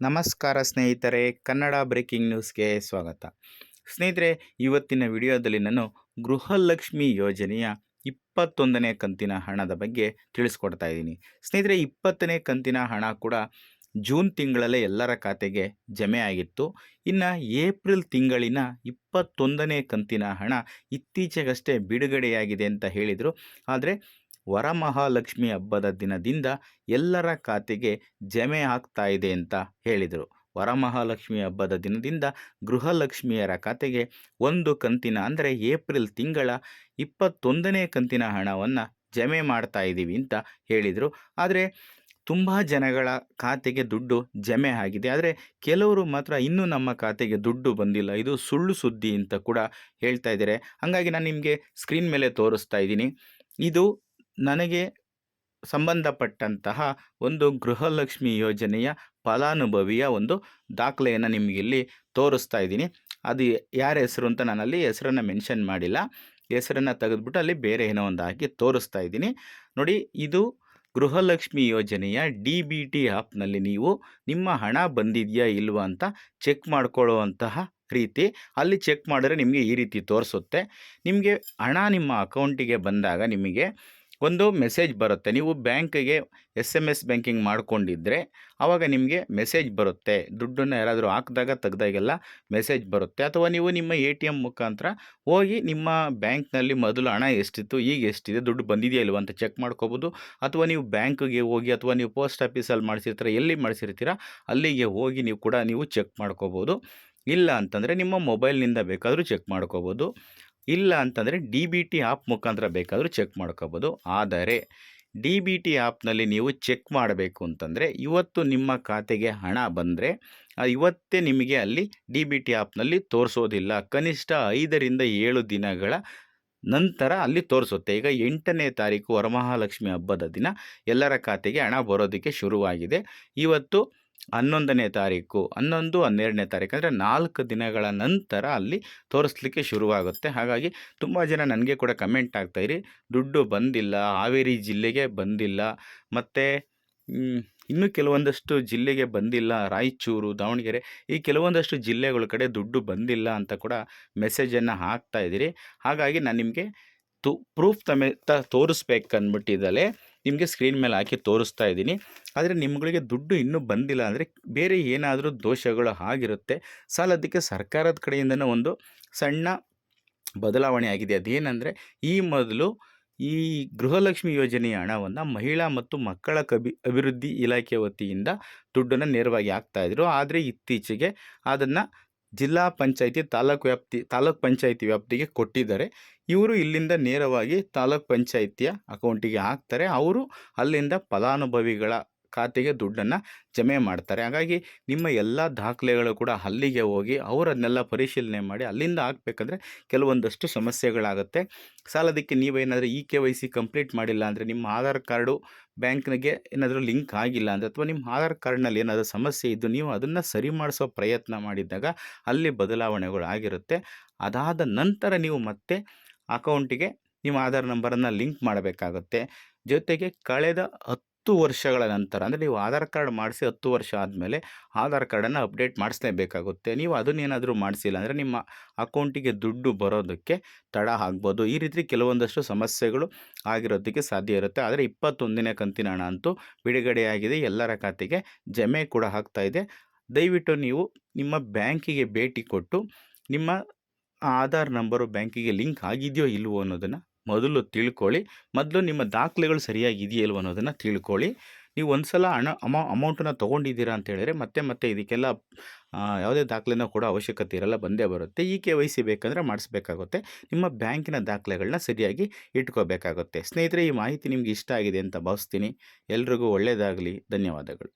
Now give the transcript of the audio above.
ನಮಸ್ಕಾರ ಸ್ನೇಹಿತರೆ, ಕನ್ನಡ ಬ್ರೇಕಿಂಗ್ ನ್ಯೂಸ್ಗೆ ಸ್ವಾಗತ. ಸ್ನೇಹಿತರೆ, ಇವತ್ತಿನ ವಿಡಿಯೋದಲ್ಲಿ ನಾನು ಗೃಹಲಕ್ಷ್ಮಿ ಯೋಜನೆಯ ಇಪ್ಪತ್ತೊಂದನೇ ಕಂತಿನ ಹಣದ ಬಗ್ಗೆ ತಿಳಿಸ್ಕೊಡ್ತಾ ಇದ್ದೀನಿ. ಸ್ನೇಹಿತರೆ, ಇಪ್ಪತ್ತನೇ ಕಂತಿನ ಹಣ ಕೂಡ ಜೂನ್ ತಿಂಗಳಲ್ಲೇ ಎಲ್ಲರ ಖಾತೆಗೆ ಜಮೆ ಆಗಿತ್ತು. ಇನ್ನು ಏಪ್ರಿಲ್ ತಿಂಗಳಿನ ಇಪ್ಪತ್ತೊಂದನೇ ಕಂತಿನ ಹಣ ಇತ್ತೀಚೆಗಷ್ಟೇ ಬಿಡುಗಡೆಯಾಗಿದೆ ಅಂತ ಹೇಳಿದರು. ಆದರೆ ವರಮಹಾಲಕ್ಷ್ಮಿ ಹಬ್ಬದ ದಿನದಿಂದ ಎಲ್ಲರ ಖಾತೆಗೆ ಜಮೆ ಆಗ್ತಾ ಇದೆ ಅಂತ ಹೇಳಿದರು. ವರಮಹಾಲಕ್ಷ್ಮಿ ಹಬ್ಬದ ದಿನದಿಂದ ಗೃಹಲಕ್ಷ್ಮಿಯರ ಖಾತೆಗೆ ಒಂದು ಕಂತಿನ ಅಂದರೆ ಏಪ್ರಿಲ್ ತಿಂಗಳ ಇಪ್ಪತ್ತೊಂದನೇ ಕಂತಿನ ಹಣವನ್ನು ಜಮೆ ಮಾಡ್ತಾ ಇದ್ದೀವಿ ಅಂತ ಹೇಳಿದರು. ಆದರೆ ತುಂಬ ಜನಗಳ ಖಾತೆಗೆ ದುಡ್ಡು ಜಮೆ ಆಗಿದೆ. ಆದರೆ ಕೆಲವರು ಮಾತ್ರ ಇನ್ನೂ ನಮ್ಮ ಖಾತೆಗೆ ದುಡ್ಡು ಬಂದಿಲ್ಲ. ಇದು ಸುಳ್ಳು ಸುದ್ದಿ ಅಂತ ಕೂಡ ಹೇಳ್ತಾ ಇದ್ದಾರೆ. ಹಾಗಾಗಿ ನಾನು ನಿಮಗೆ ಸ್ಕ್ರೀನ್ ಮೇಲೆ ತೋರಿಸ್ತಾ ಇದ್ದೀನಿ. ಇದು ನನಗೆ ಸಂಬಂಧಪಟ್ಟಂತಹ ಒಂದು ಗೃಹಲಕ್ಷ್ಮಿ ಯೋಜನೆಯ ಫಲಾನುಭವಿಯ ಒಂದು ದಾಖಲೆಯನ್ನು ನಿಮಗಿಲ್ಲಿ ತೋರಿಸ್ತಾ ಇದ್ದೀನಿ. ಅದು ಯಾರ ಹೆಸರು ಅಂತ ನಾನಲ್ಲಿ ಹೆಸರನ್ನು ಮೆನ್ಷನ್ ಮಾಡಿಲ್ಲ. ಹೆಸರನ್ನು ತೆಗೆದುಬಿಟ್ಟು ಅಲ್ಲಿ ಬೇರೆ ಏನೋ ಒಂದು ಹಾಕಿ ತೋರಿಸ್ತಾ ಇದ್ದೀನಿ. ನೋಡಿ, ಇದು ಗೃಹಲಕ್ಷ್ಮಿ ಯೋಜನೆಯ ಡಿ ಬಿ ಟಿ ಆ್ಯಪ್ನಲ್ಲಿ ನೀವು ನಿಮ್ಮ ಹಣ ಬಂದಿದೆಯಾ ಇಲ್ವಾ ಅಂತ ಚೆಕ್ ಮಾಡ್ಕೊಳ್ಳುವಂತಹ ರೀತಿ. ಅಲ್ಲಿ ಚೆಕ್ ಮಾಡಿದ್ರೆ ನಿಮಗೆ ಈ ರೀತಿ ತೋರಿಸುತ್ತೆ. ನಿಮಗೆ ಹಣ ನಿಮ್ಮ ಅಕೌಂಟಿಗೆ ಬಂದಾಗ ನಿಮಗೆ ಒಂದು ಮೆಸೇಜ್ ಬರುತ್ತೆ. ನೀವು ಬ್ಯಾಂಕಿಗೆ ಎಸ್ ಎಂ ಎಸ್ ಬ್ಯಾಂಕಿಂಗ್ ಮಾಡಿಕೊಂಡಿದ್ದರೆ ಆವಾಗ ನಿಮಗೆ ಮೆಸೇಜ್ ಬರುತ್ತೆ. ದುಡ್ಡನ್ನು ಯಾರಾದರೂ ಹಾಕಿದಾಗ, ತೆಗ್ದಾಗೆಲ್ಲ ಮೆಸೇಜ್ ಬರುತ್ತೆ. ಅಥವಾ ನೀವು ನಿಮ್ಮ ಎ ಟಿ ಎಂ ಮುಖಾಂತರ ಹೋಗಿ ನಿಮ್ಮ ಬ್ಯಾಂಕ್ನಲ್ಲಿ ಮೊದಲು ಹಣ ಎಷ್ಟಿತ್ತು, ಈಗ ಎಷ್ಟಿದೆ, ದುಡ್ಡು ಬಂದಿದೆಯಾ ಇಲ್ವ ಅಂತ ಚೆಕ್ ಮಾಡ್ಕೋಬೋದು. ಅಥವಾ ನೀವು ಬ್ಯಾಂಕಿಗೆ ಹೋಗಿ ಅಥವಾ ನೀವು ಪೋಸ್ಟ್ ಆಫೀಸಲ್ಲಿ ಮಾಡಿಸಿರ್ತೀರ, ಎಲ್ಲಿ ಮಾಡಿಸಿರ್ತೀರ, ಅಲ್ಲಿಗೆ ಹೋಗಿ ನೀವು ಕೂಡ ನೀವು ಚೆಕ್ ಮಾಡ್ಕೋಬೋದು. ಇಲ್ಲ ಅಂತಂದರೆ ನಿಮ್ಮ ಮೊಬೈಲ್ನಿಂದ ಬೇಕಾದರೂ ಚೆಕ್ ಮಾಡ್ಕೋಬೋದು. ಇಲ್ಲ ಅಂತಂದರೆ ಡಿ ಬಿ ಟಿ ಆ್ಯಪ್ ಮುಖಾಂತರ ಬೇಕಾದರೂ ಚೆಕ್ ಮಾಡ್ಕೋಬೋದು. ಆದರೆ ಡಿ ಬಿ ಟಿ ಆ್ಯಪ್ನಲ್ಲಿ ನೀವು ಚೆಕ್ ಮಾಡಬೇಕು ಅಂತಂದರೆ ಇವತ್ತು ನಿಮ್ಮ ಖಾತೆಗೆ ಹಣ ಬಂದರೆ ಇವತ್ತೇ ನಿಮಗೆ ಅಲ್ಲಿ ಡಿ ಬಿ ಟಿ ಆ್ಯಪ್ನಲ್ಲಿ ತೋರಿಸೋದಿಲ್ಲ. ಕನಿಷ್ಠ ಐದರಿಂದ ಏಳು ದಿನಗಳ ನಂತರ ಅಲ್ಲಿ ತೋರಿಸುತ್ತೆ. ಈಗ ಎಂಟನೇ ತಾರೀಕು ವರಮಹಾಲಕ್ಷ್ಮಿ ಹಬ್ಬದ ದಿನ ಎಲ್ಲರ ಖಾತೆಗೆ ಹಣ ಬರೋದಕ್ಕೆ ಶುರುವಾಗಿದೆ. ಇವತ್ತು ಹನ್ನೊಂದನೇ ತಾರೀಕು, ಹನ್ನೊಂದು, ಹನ್ನೆರಡನೇ ತಾರೀಕು ಅಂದರೆ ನಾಲ್ಕು ದಿನಗಳ ನಂತರ ಅಲ್ಲಿ ತೋರಿಸ್ಲಿಕ್ಕೆ ಶುರುವಾಗುತ್ತೆ. ಹಾಗಾಗಿ ತುಂಬ ಜನ ನನಗೆ ಕೂಡ ಕಮೆಂಟ್ ಆಗ್ತಾಯಿರಿ ದುಡ್ಡು ಬಂದಿಲ್ಲ, ಹಾವೇರಿ ಜಿಲ್ಲೆಗೆ ಬಂದಿಲ್ಲ, ಮತ್ತು ಇನ್ನೂ ಕೆಲವೊಂದಷ್ಟು ಜಿಲ್ಲೆಗೆ ಬಂದಿಲ್ಲ, ರಾಯಚೂರು, ದಾವಣಗೆರೆ, ಈ ಕೆಲವೊಂದಷ್ಟು ಜಿಲ್ಲೆಗಳ ಕಡೆ ದುಡ್ಡು ಬಂದಿಲ್ಲ ಅಂತ ಕೂಡ ಮೆಸೇಜನ್ನು ಹಾಕ್ತಾ ಇದ್ದೀರಿ. ಹಾಗಾಗಿ ನಾನು ನಿಮಗೆ ತು ಪ್ರೂಫ್ ತಮೇತ ತೋರಿಸ್ಬೇಕನ್ಬಿಟ್ಟಿದ್ದಲೇ ನಿಮಗೆ ಸ್ಕ್ರೀನ್ ಮೇಲೆ ಹಾಕಿ ತೋರಿಸ್ತಾ ಇದ್ದೀನಿ. ಆದರೆ ನಿಮ್ಗಳಿಗೆ ದುಡ್ಡು ಇನ್ನೂ ಬಂದಿಲ್ಲ ಅಂದರೆ ಬೇರೆ ಏನಾದರೂ ದೋಷಗಳು ಆಗಿರುತ್ತೆ. ಸಾಲದಕ್ಕೆ ಸರ್ಕಾರದ ಕಡೆಯಿಂದನೇ ಒಂದು ಸಣ್ಣ ಬದಲಾವಣೆ ಆಗಿದೆ. ಅದೇನೆಂದರೆ ಈ ಮೊದಲು ಈ ಗೃಹಲಕ್ಷ್ಮಿ ಯೋಜನೆಯ ಹಣವನ್ನು ಮಹಿಳಾ ಮತ್ತು ಮಕ್ಕಳ ಕಬಿ, ಅಭಿವೃದ್ಧಿ ಇಲಾಖೆ ವತಿಯಿಂದ ದುಡ್ಡನ್ನು ನೇರವಾಗಿ ಹಾಕ್ತಾಯಿದ್ರು ಆದರೆ ಇತ್ತೀಚೆಗೆ ಅದನ್ನು ಜಿಲ್ಲಾ ಪಂಚಾಯಿತಿ ತಾಲೂಕು ವ್ಯಾಪ್ತಿ, ತಾಲೂಕ್ ಪಂಚಾಯಿತಿ ವ್ಯಾಪ್ತಿಗೆ ಕೊಟ್ಟಿದ್ದಾರೆ. ಇವರು ಇಲ್ಲಿಂದ ನೇರವಾಗಿ ತಾಲೂಕ್ ಪಂಚಾಯಿತಿಯ ಅಕೌಂಟಿಗೆ ಹಾಕ್ತಾರೆ. ಅವರು ಅಲ್ಲಿಂದ ಫಲಾನುಭವಿಗಳ ಖಾತೆಗೆ ದುಡ್ಡನ್ನು ಜಮೆ ಮಾಡ್ತಾರೆ. ಹಾಗಾಗಿ ನಿಮ್ಮ ಎಲ್ಲ ದಾಖಲೆಗಳು ಕೂಡ ಅಲ್ಲಿಗೆ ಹೋಗಿ ಅವರದನ್ನೆಲ್ಲ ಪರಿಶೀಲನೆ ಮಾಡಿ ಅಲ್ಲಿಂದ ಹಾಕ್ಬೇಕಂದ್ರೆ ಕೆಲವೊಂದಷ್ಟು ಸಮಸ್ಯೆಗಳಾಗುತ್ತೆ. ಸಾಲದಕ್ಕೆ ನೀವೇನಾದರೂ E K Y C complete ಮಾಡಿಲ್ಲ ಅಂದರೆ ನಿಮ್ಮ ಆಧಾರ್ ಕಾರ್ಡು ಬ್ಯಾಂಕ್ನಿಗೆ ಏನಾದರೂ ಲಿಂಕ್ ಆಗಿಲ್ಲ ಅಂದರೆ ಅಥವಾ ನಿಮ್ಮ ಆಧಾರ್ ಕಾರ್ಡ್ನಲ್ಲಿ ಏನಾದರೂ ಸಮಸ್ಯೆ ಇದ್ದು ನೀವು ಅದನ್ನು ಸರಿ ಮಾಡಿಸೋ ಪ್ರಯತ್ನ ಮಾಡಿದ್ದಾಗ ಅಲ್ಲಿ ಬದಲಾವಣೆಗಳು ಆಗಿರುತ್ತೆ. ಅದಾದ ನಂತರ ನೀವು ಮತ್ತೆ ಅಕೌಂಟಿಗೆ ನಿಮ್ಮ ಆಧಾರ್ ನಂಬರನ್ನು ಲಿಂಕ್ ಮಾಡಬೇಕಾಗುತ್ತೆ. ಜೊತೆಗೆ ಕಳೆದ ಹತ್ತು ಹತ್ತು ವರ್ಷಗಳ ನಂತರ, ಅಂದರೆ ನೀವು ಆಧಾರ್ ಕಾರ್ಡ್ ಮಾಡಿಸಿ ಹತ್ತು ವರ್ಷ ಆದಮೇಲೆ ಆಧಾರ್ ಕಾರ್ಡನ್ನು ಅಪ್ಡೇಟ್ ಮಾಡಿಸ್ಲೇಬೇಕಾಗುತ್ತೆ. ನೀವು ಅದನ್ನೇನಾದರೂ ಮಾಡಿಸಿಲ್ಲ ಅಂದರೆ ನಿಮ್ಮ ಅಕೌಂಟಿಗೆ ದುಡ್ಡು ಬರೋದಕ್ಕೆ ತಡ ಆಗ್ಬೋದು. ಈ ರೀತಿ ಕೆಲವೊಂದಷ್ಟು ಸಮಸ್ಯೆಗಳು ಆಗಿರೋದಕ್ಕೆ ಸಾಧ್ಯ ಇರುತ್ತೆ. ಆದರೆ ಇಪ್ಪತ್ತೊಂದನೇ ಕಂತಿನ ಹಣ ಅಂತೂ ಬಿಡುಗಡೆಯಾಗಿದೆ. ಎಲ್ಲರ ಖಾತೆಗೆ ಜಮೆ ಕೂಡ ಆಗ್ತಾಯಿದೆ ದಯವಿಟ್ಟು ನೀವು ನಿಮ್ಮ ಬ್ಯಾಂಕಿಗೆ ಭೇಟಿ ಕೊಟ್ಟು ನಿಮ್ಮ ಆಧಾರ್ ನಂಬರು ಬ್ಯಾಂಕಿಗೆ ಲಿಂಕ್ ಆಗಿದೆಯೋ ಇಲ್ವೋ ಅನ್ನೋದನ್ನು ಮೊದಲು ತಿಳ್ಕೊಳ್ಳಿ. ಮೊದಲು ನಿಮ್ಮ ದಾಖಲೆಗಳು ಸರಿಯಾಗಿ ಇದೆಯಲ್ವ ಅನ್ನೋದನ್ನು ತಿಳ್ಕೊಳ್ಳಿ. ನೀವು ಒಂದು ಸಲ ಹಣ, ಅಮೌ ಅಮೌಂಟನ್ನು ತೊಗೊಂಡಿದ್ದೀರಾ ಅಂತ ಹೇಳಿದ್ರೆ ಮತ್ತೆ ಮತ್ತೆ ಇದಕ್ಕೆಲ್ಲ ಯಾವುದೇ ದಾಖಲೆನೂ ಕೂಡ ಅವಶ್ಯಕತೆ ಇರಲ್ಲ, ಬಂದೇ ಬರುತ್ತೆ. ಈ ಕೆ ವೈ ಸಿ ಬೇಕಂದರೆ ಮಾಡಿಸ್ಬೇಕಾಗುತ್ತೆ. ನಿಮ್ಮ ಬ್ಯಾಂಕಿನ ದಾಖಲೆಗಳನ್ನ ಸರಿಯಾಗಿ ಇಟ್ಕೋಬೇಕಾಗುತ್ತೆ. ಸ್ನೇಹಿತರೆ, ಈ ಮಾಹಿತಿ ನಿಮ್ಗೆ ಇಷ್ಟ ಆಗಿದೆ ಅಂತ ಭಾವಿಸ್ತೀನಿ. ಎಲ್ರಿಗೂ ಒಳ್ಳೆಯದಾಗಲಿ ಧನ್ಯವಾದಗಳು.